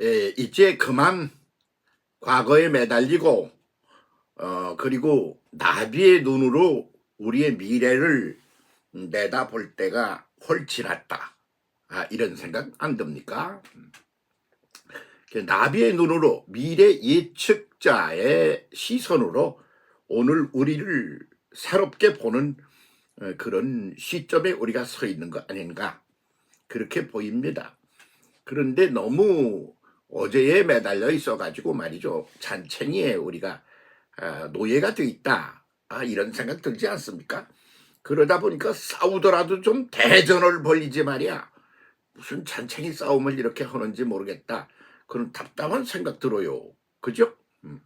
에, 이제 그만 과거에 매달리고 어 그리고 나비의 눈으로 우리의 미래를 내다볼 때가 낫다. 아, 이런 생각 안 듭니까? 음. 그 나비의 눈으로 미래 예측자의 시선으로 오늘 우리를 새롭게 보는 어, 그런 시점에 우리가 서 있는 것 아닌가 그렇게 보입니다. 그런데 너무 어제에 매달려 있어가지고 말이죠 잔챙이에 우리가 아, 노예가 돼 있다 아, 이런 생각 들지 않습니까? 그러다 보니까 싸우더라도 좀 대전을 벌리지 말이야 무슨 잔챙이 싸움을 이렇게 하는지 모르겠다 그런 답답한 생각 들어요 그죠? 음.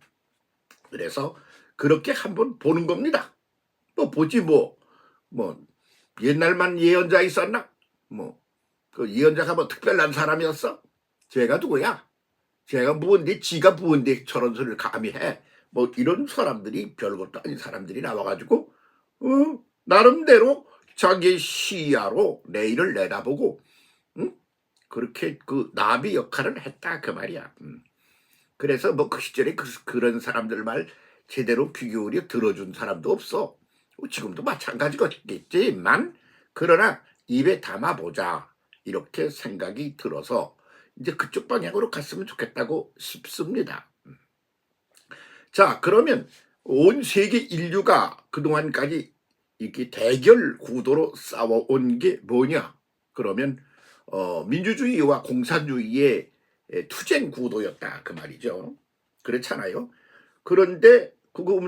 그래서 그렇게 한번 보는 겁니다. 또 보지 뭐, 뭐, 옛날만 예언자 있었나? 뭐, 그 예언자가 뭐 특별한 사람이었어? 제가 누구야? 제가 무언데, 지가 무언데 저런 소리를 감히 해? 뭐, 이런 사람들이 별것도 아닌 사람들이 나와가지고, 어, 나름대로 자기 시야로 내일을 내다보고, 응? 그렇게 그 나비 역할을 했다, 그 말이야. 음. 그래서 뭐 그 시절에 그, 그런 사람들 말 제대로 귀 기울여 들어준 사람도 없어. 뭐 지금도 마찬가지겠지만 그러나 입에 담아보자 이렇게 생각이 들어서 이제 그쪽 방향으로 갔으면 좋겠다고 싶습니다. 음. 자 그러면 온 세계 인류가 그동안까지 이렇게 대결 구도로 싸워온 게 뭐냐? 그러면 어, 민주주의와 공산주의의 투쟁 구도였다 그 말이죠. 그렇잖아요. 그런데 그거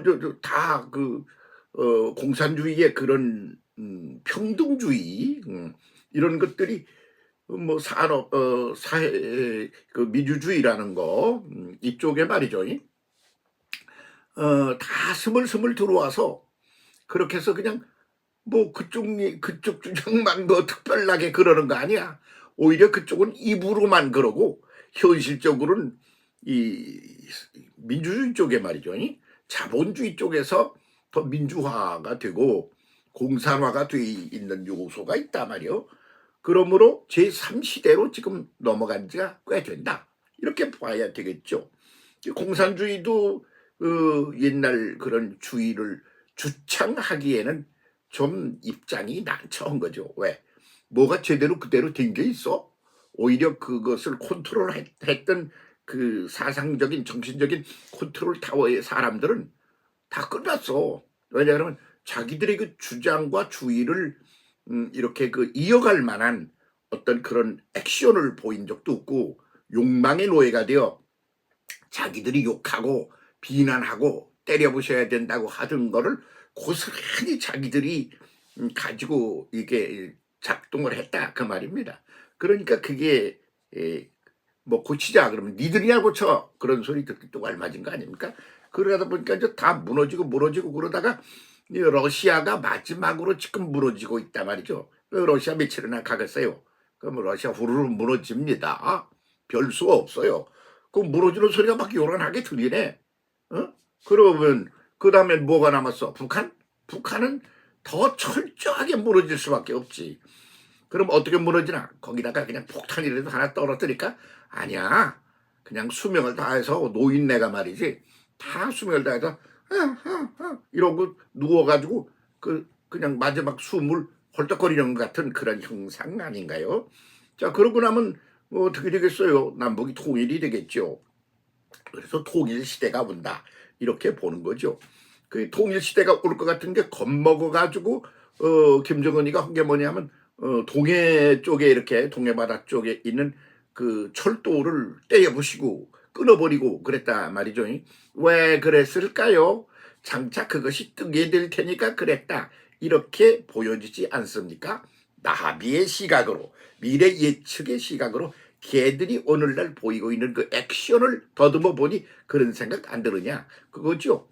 다그 어, 공산주의의 그런 음, 평등주의 음, 이런 것들이 뭐 산업 어, 사회 그 민주주의라는 거 음, 이쪽에 말이죠. 어, 다 스물스물 들어와서 그렇게 해서 그냥 뭐 그쪽 그쪽 주장만 뭐 특별하게 그러는 거 아니야. 오히려 그쪽은 입으로만 그러고 현실적으로는 이 민주주의 쪽에 말이죠. 자본주의 쪽에서 더 민주화가 되고 공산화가 돼 있는 요소가 있단 말이요. 그러므로 제3시대로 지금 넘어간 지가 꽤 된다. 이렇게 봐야 되겠죠. 공산주의도 그 옛날 그런 주의를 주창하기에는 좀 입장이 난처한 거죠. 왜? 뭐가 제대로 그대로 된 게 있어? 오히려 그것을 컨트롤 했던 그 사상적인 정신적인 컨트롤 타워의 사람들은 다 끝났어. 왜냐하면 자기들의 그 주장과 주의를 음, 이렇게 그 이어갈 만한 어떤 그런 액션을 보인 적도 없고 욕망의 노예가 되어 자기들이 욕하고 비난하고 때려부셔야 된다고 하던 거를 고스란히 자기들이 음, 가지고 이게 작동을 했다 그 말입니다. 그러니까 그게 에, 뭐 고치자 그러면 니들이야 고쳐 그런 소리 듣기 알맞은 거 아닙니까? 그러다 보니까 이제 다 무너지고 무너지고 그러다가 이 러시아가 마지막으로 지금 무너지고 있단 말이죠. 그 러시아 며칠이나 가겠어요. 그럼 러시아 후루룩 무너집니다. 별 수 없어요. 그 무너지는 소리가 막 요란하게 들리네. 어? 그러면 그 다음에 뭐가 남았어? 북한? 북한은 더 철저하게 무너질 수밖에 없지. 그럼 어떻게 무너지나? 거기다가 그냥 폭탄이라도 하나 떨어뜨릴까? 아니야. 그냥 수명을 다해서 노인네가 말이지. 다 수명을 다해서 이러고 누워가지고 그 그냥 마지막 숨을 헐떡거리는 것 같은 그런 형상 아닌가요? 자 그러고 나면 뭐 어떻게 되겠어요? 남북이 통일이 되겠죠. 그래서 통일 시대가 온다 이렇게 보는 거죠. 그 통일 시대가 올 것 같은 게 겁먹어 가지고 어 김정은이가 한 게 뭐냐면 어 동해 쪽에 이렇게 동해 바다 쪽에 있는 그 철도를 떼어 부시고 끊어버리고 그랬다 말이죠. 왜 그랬을까요? 장차 그것이 뜨게 될 테니까 그랬다. 이렇게 보여지지 않습니까? 나비의 시각으로 미래 예측의 시각으로 걔들이 오늘날 보이고 있는 그 액션을 더듬어 보니 그런 생각 안 들으냐? 그거죠.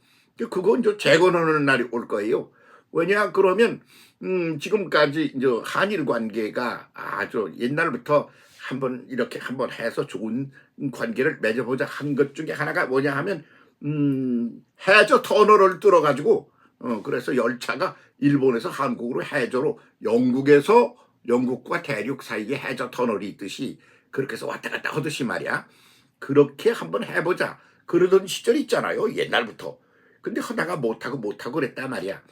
그건 저 재건하는 날이 올 거예요. 왜냐 그러면 음 지금까지 이제 한일 관계가 아주 옛날부터 한번 이렇게 한번 해서 좋은 관계를 맺어보자 한 것 중에 하나가 뭐냐 하면 음 해저 터널을 뚫어 가지고 어 그래서 열차가 일본에서 한국으로 해저로 영국에서 영국과 대륙 사이에 해저 터널이 있듯이 그렇게 해서 왔다 갔다 하듯이 말이야 그렇게 한번 해보자. 그러던 시절이 있잖아요. 옛날부터. 근데 하다가 못하고 못하고 그랬단 말이야.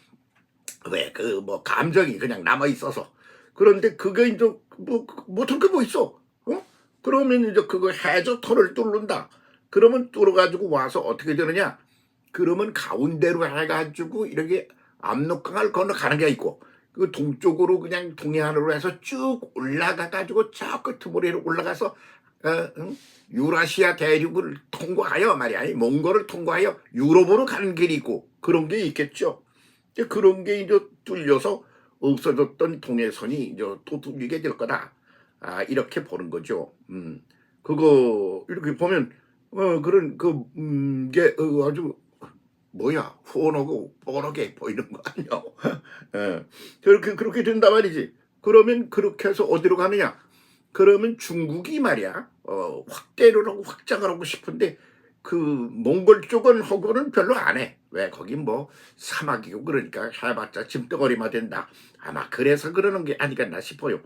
왜 그 뭐 감정이 그냥 남아 있어서. 그런데 그게 이제 뭐 못할 게 뭐 있어. 어? 그러면 이제 그거 해줘 털을 뚫는다. 그러면 뚫어가지고 와서 어떻게 되느냐? 그러면 가운데로 해가지고 이렇게 압록강을 건너가는 게 있고 그 동쪽으로 그냥 동해안으로 해서 쭉 올라가가지고 저 끝머리로 올라가서 어, 응? 유라시아 대륙을 통과하여 말이야 이 몽골을 통과하여 유럽으로 가는 길이 있고 그런 게 있겠죠. 그런 게 이제 뚫려서 없어졌던 동해선이 이제 또 뚫리게 될 거다. 아 이렇게 보는 거죠. 음 그거 이렇게 보면 어 그런 그게 어, 아주 뭐야 후원하고 뻔하게 보이는 거 아니야? 예. 그렇게 그렇게 된단 말이지. 그러면 그렇게 해서 어디로 가느냐? 그러면 중국이 말이야 어, 확대를 하고 확장을 하고 싶은데 그 몽골 쪽은 허구는 별로 안 해. 왜 거긴 뭐 사막이고 그러니까 해봤자 짐덩어리만 된다. 아마 그래서 그러는 게 아니겠나 싶어요.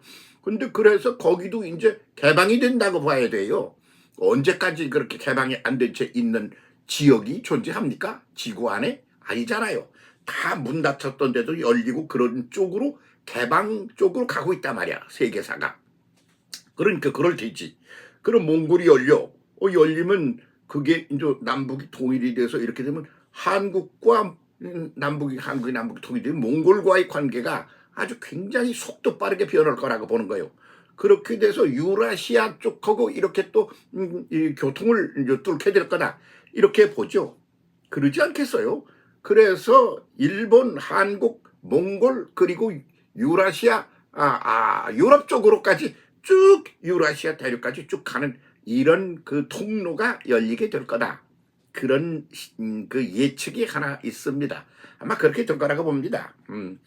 근데 그래서 거기도 이제 개방이 된다고 봐야 돼요. 언제까지 그렇게 개방이 안 된 채 있는 지역이 존재합니까? 지구 안에? 아니잖아요. 다 문 닫혔던 데도 열리고 그런 쪽으로 개방 쪽으로 가고 있단 말이야. 세계사가. 그러니까 그럴 테지. 그럼 몽골이 열려. 어, 열리면 그게 이제 남북이 통일이 돼서 이렇게 되면 한국과 음, 남북이 한국이 남북이 통일되면 몽골과의 관계가 아주 굉장히 속도 빠르게 변할 거라고 보는 거예요. 그렇게 돼서 유라시아 쪽하고 이렇게 또 음, 이 교통을 뚫게 될 거다. 이렇게 보죠. 그러지 않겠어요? 그래서 일본, 한국, 몽골 그리고 유라시아 아, 아 유럽 쪽으로까지 쭉 유라시아 대륙까지 쭉 가는 이런 그 통로가 열리게 될 거다. 그런 음, 그 예측이 하나 있습니다. 아마 그렇게 될 거라고 봅니다. 음.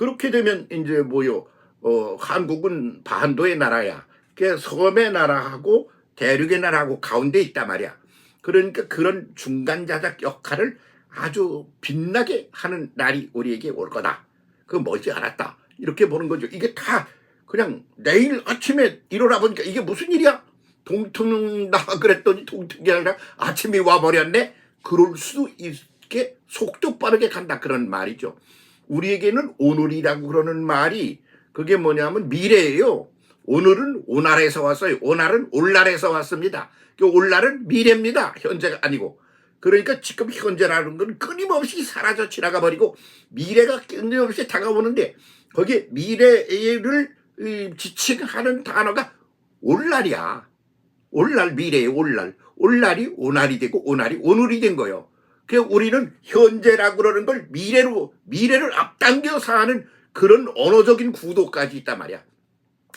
그렇게 되면 이제 뭐요? 어, 한국은 반도의 나라야. 그 섬의 나라하고 대륙의 나라하고 가운데 있단 말이야. 그러니까 그런 중간자작 역할을 아주 빛나게 하는 날이 우리에게 올 거다. 그 머지 않았다. 이렇게 보는 거죠. 이게 다 그냥 내일 아침에 일어나 보니까 이게 무슨 일이야? 동특 나 그랬더니 동특이 아니라 아침이 와버렸네? 그럴 수 있게 속도 빠르게 간다. 그런 말이죠. 우리에게는 오늘이라고 그러는 말이 그게 뭐냐면 미래예요. 오늘은 오날에서 왔어요. 오날은 올날에서 왔습니다. 그 올날은 미래입니다. 현재가 아니고. 그러니까 지금 현재라는 건 끊임없이 사라져 지나가 버리고 미래가 끊임없이 다가오는데 거기에 미래를 이, 지칭하는 단어가 올날이야. 올날 미래의 올날. 올날이 오날이 되고 오날이 오늘이 된 거예요. 그 우리는 현재라고 그러는 걸 미래로 미래를 앞당겨 사는 그런 언어적인 구도까지 있단 말이야.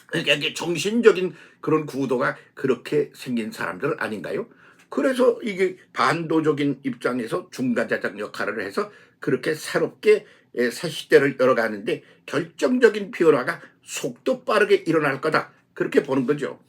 그러니까 정신적인 그런 구도가 그렇게 생긴 사람들 아닌가요? 그래서 이게 반도적인 입장에서 중간자작 역할을 해서 그렇게 새롭게 예, 새 시대를 열어가는데 결정적인 변화가 속도 빠르게 일어날 거다. 그렇게 보는 거죠.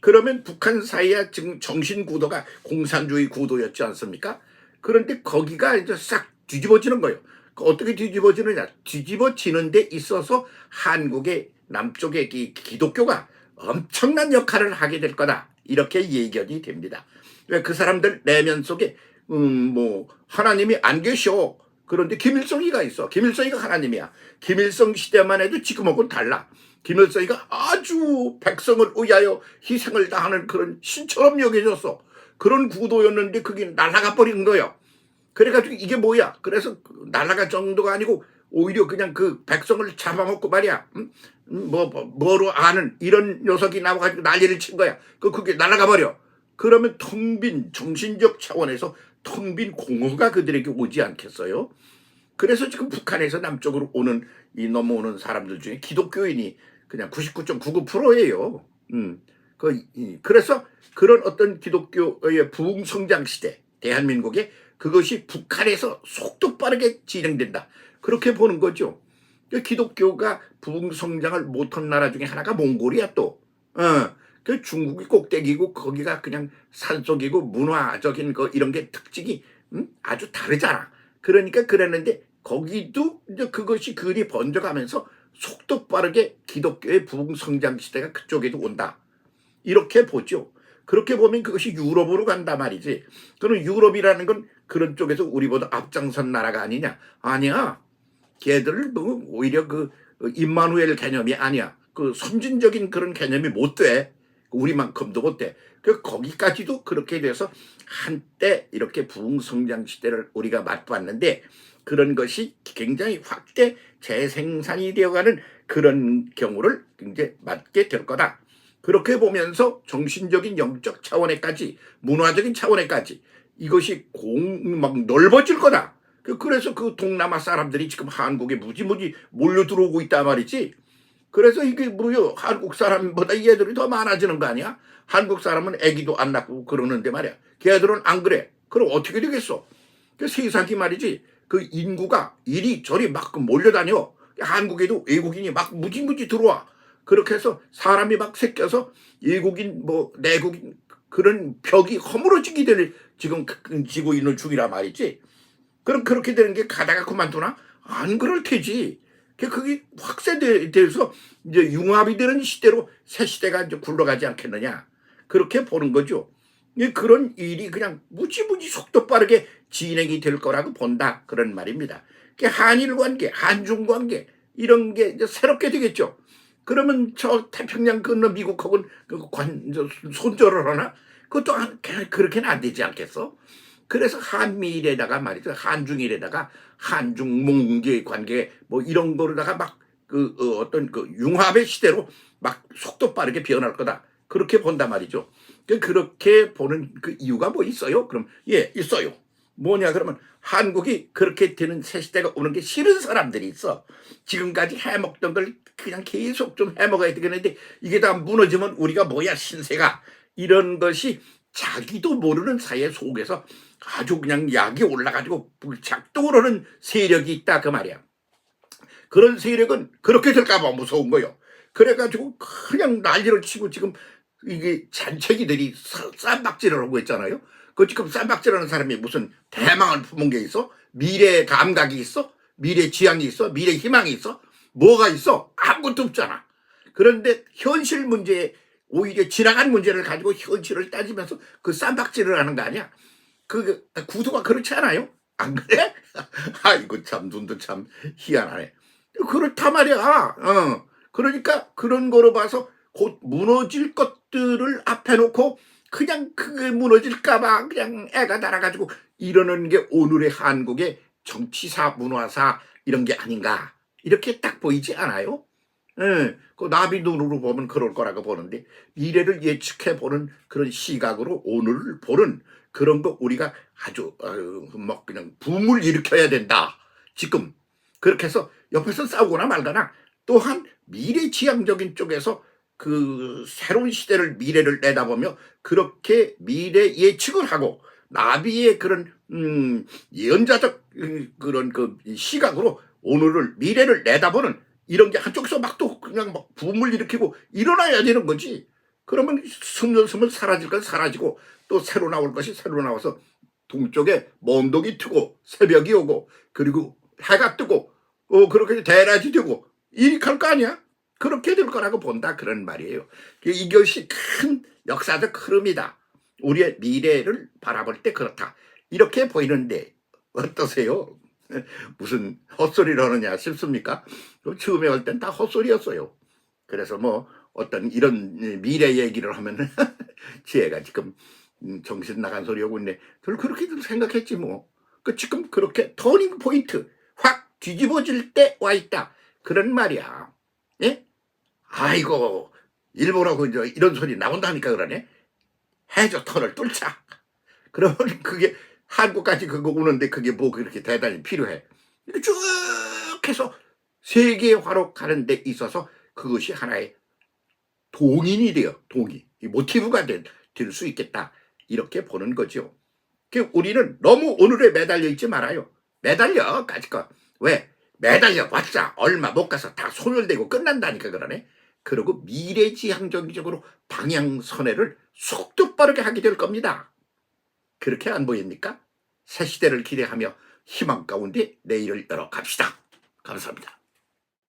그러면 북한 사이의 지금 정신 구도가 공산주의 구도였지 않습니까? 그런데 거기가 이제 싹 뒤집어지는 거예요. 그 어떻게 뒤집어지느냐? 뒤집어지는 데 있어서 한국의 남쪽의 기, 기독교가 엄청난 역할을 하게 될 거다. 이렇게 예견이 됩니다. 왜 그 사람들 내면 속에 음 뭐 하나님이 안 계셔. 그런데 김일성이가 있어. 김일성이가 하나님이야. 김일성 시대만 해도 지금하고는 달라. 김일성이가 아주 백성을 위하여 희생을 다하는 그런 신처럼 여겨졌어. 그런 구도였는데 그게 날아가 버린 거예요. 그래가지고 이게 뭐야? 그래서 날아갈 정도가 아니고 오히려 그냥 그 백성을 잡아먹고 말이야. 음? 뭐, 뭐 뭐로 아는 이런 녀석이 나와가지고 난리를 친 거야. 그 그게 날아가 버려. 그러면 텅 빈 정신적 차원에서 텅 빈 공허가 그들에게 오지 않겠어요? 그래서 지금 북한에서 남쪽으로 오는 이 넘어오는 사람들 중에 기독교인이 그냥 99.99%예요. 음. 그, 이, 그래서 그런 어떤 기독교의 부흥 성장 시대, 대한민국의 그것이 북한에서 속도 빠르게 진행된다. 그렇게 보는 거죠. 그 기독교가 부흥 성장을 못한 나라 중에 하나가 몽골이야 또. 어. 그 중국이 꼭대기고 거기가 그냥 산속이고 문화적인 거 이런 게 특징이 음? 아주 다르잖아. 그러니까 그랬는데 거기도 이제 그것이 글이 번져가면서 속도 빠르게 기독교의 부흥 성장 시대가 그쪽에도 온다. 이렇게 보죠. 그렇게 보면 그것이 유럽으로 간다 말이지. 그럼 유럽이라는 건 그런 쪽에서 우리보다 앞장선 나라가 아니냐? 아니야. 걔들 뭐 오히려 그 임마누엘 개념이 아니야. 그 선진적인 그런 개념이 못 돼. 우리만큼도 못 돼. 그 거기까지도 그렇게 돼서 한때 이렇게 부흥성장 시대를 우리가 맛봤는데 그런 것이 굉장히 확대 재생산이 되어가는 그런 경우를 이제 맞게 될 거다. 그렇게 보면서 정신적인 영적 차원에까지 문화적인 차원에까지 이것이 공 막 넓어질 거다. 그- 그래서 그 동남아 사람들이 지금 한국에 무지무지 몰려 들어오고 있단 말이지. 그래서 이게 뭐요? 한국 사람보다 얘들이 더 많아지는 거 아니야? 한국 사람은 아기도 안 낳고 그러는데 말이야. 걔들은 안 그래. 그럼 어떻게 되겠어? 그 세상이 말이지. 그 인구가 이리저리 막 몰려다녀. 한국에도 외국인이 막 무지무지 들어와. 그렇게 해서 사람이 막 새겨서 외국인 뭐 내국인 그런 벽이 허물어지게 될 지금 그- 지고 있는 중이라 말이지. 그럼 그렇게 되는 게 가다가 그만두나? 안 그럴 테지. 그 그게 확대돼서 이제 융합이 되는 시대로 새 시대가 이제 굴러가지 않겠느냐. 그렇게 보는 거죠. 이 그런 일이 그냥 무지무지 속도 빠르게 진행이 될 거라고 본다. 그런 말입니다. 그 한일 관계, 한중 관계, 이런 게 새롭게 되겠죠. 그러면 저 태평양 건너 미국하고는 그 관, 저 손절을 하나? 그것도 안- 그렇게는 안 되지 않겠어? 그래서 한미일에다가 말이죠. 한중일에다가 한중 몽계 관계 뭐 이런 거로다가 막 그 어떤 그 융합의 시대로 막 속도 빠르게 변할 거다. 그렇게 본단 말이죠. 그 그렇게 보는 그 이유가 뭐 있어요? 그럼 예 있어요. 뭐냐 그러면 한국이 그렇게 되는 새 시대가 오는 게 싫은 사람들이 있어. 지금까지 해먹던 걸 그냥 계속 좀 해먹어야 되겠는데 이게 다 무너지면 우리가 뭐야 신세가 이런 것이 자기도 모르는 사회 속에서 아주 그냥 약이 올라가지고 떠오르는 세력이 있다 그 말이야. 그런 세력은 그렇게 될까봐 무서운 거요. 그래가지고 그냥 난리를 치고 지금 이게 잔챙이들이 사- 쌈박질을 하고 있잖아요. 그 지금 쌈박질하는 사람이 무슨 대망을 품은 게 있어? 미래 감각이 있어? 미래 지향이 있어? 미래 희망이 있어? 뭐가 있어? 아무것도 없잖아. 그런데 현실 문제에 오히려 지나간 문제를 가지고 현실을 따지면서 그 쌈박질을 하는 거 아니야? 그 구도가 그렇지 않아요? 안 그래? 아이고 참 눈도 참 희한하네. 그렇다 말이야. 어. 그러니까 그런 거로 봐서 곧 무너질 것들을 앞에 놓고 그냥 그게 무너질까봐 그냥 애가 날아가지고 이러는 게 오늘의 한국의 정치사, 문화사 이런 게 아닌가. 이렇게 딱 보이지 않아요? 예, 그 나비 눈으로 보면 그럴 거라고 보는데 미래를 예측해 보는 그런 시각으로 오늘을 보는 그런 거 우리가 아주 아유, 뭐 그냥 붐을 일으켜야 된다. 지금 그렇게 해서 옆에서 싸우거나 말거나 또한 미래지향적인 쪽에서 그 새로운 시대를 미래를 내다보며 그렇게 미래 예측을 하고 나비의 그런 음 예언자적 음, 그런 그 시각으로 오늘을 미래를 내다보는 이런 게 한쪽에서 막 또 그냥 막 붐을 일으키고 일어나야 되는 거지. 그러면 스물스물 사라질 건 사라지고 또 새로 나올 것이 새로 나와서 동쪽에 먼독이 트고 새벽이 오고 그리고 해가 뜨고 어 그렇게 대낮이 되고 이렇게 할거 아니야? 그렇게 될 거라고 본다 그런 말이에요. 이것이 큰 역사적 흐름이다. 우리의 미래를 바라볼 때 그렇다. 이렇게 보이는데 어떠세요? 무슨 헛소리를 하느냐 싶습니까? 처음에 할땐다 헛소리였어요. 그래서 뭐 어떤 이런 미래 얘기를 하면 지혜가 지금 음, 정신 나간 소리 하고 있네. 별 그렇게들 생각했지 뭐. 그 지금 그렇게 터닝 포인트 확 뒤집어질 때 와 있다. 그런 말이야. 예? 아이고 일본하고 이제 이런 소리 나온다니까 그러네. 해저 터널 뚫자. 그러면 그게 한국까지 그거 오는데 그게 뭐 그렇게 대단히 필요해. 쭉 해서 세계화로 가는 데 있어서 그것이 하나의 동인이 돼요. 동인. 이 모티브가 될 수 있겠다. 이렇게 보는 거죠. 그 우리는 너무 오늘에 매달려 있지 말아요. 매달려 까짓거. 왜? 매달려 봤자 얼마 못 가서 다 소멸되고 끝난다니까 그러네. 그리고 미래지향적으로 방향선회를 속도 빠르게 하게 될 겁니다. 그렇게 안 보입니까? 새 시대를 기대하며 희망 가운데 내일을 열어 갑시다. 감사합니다.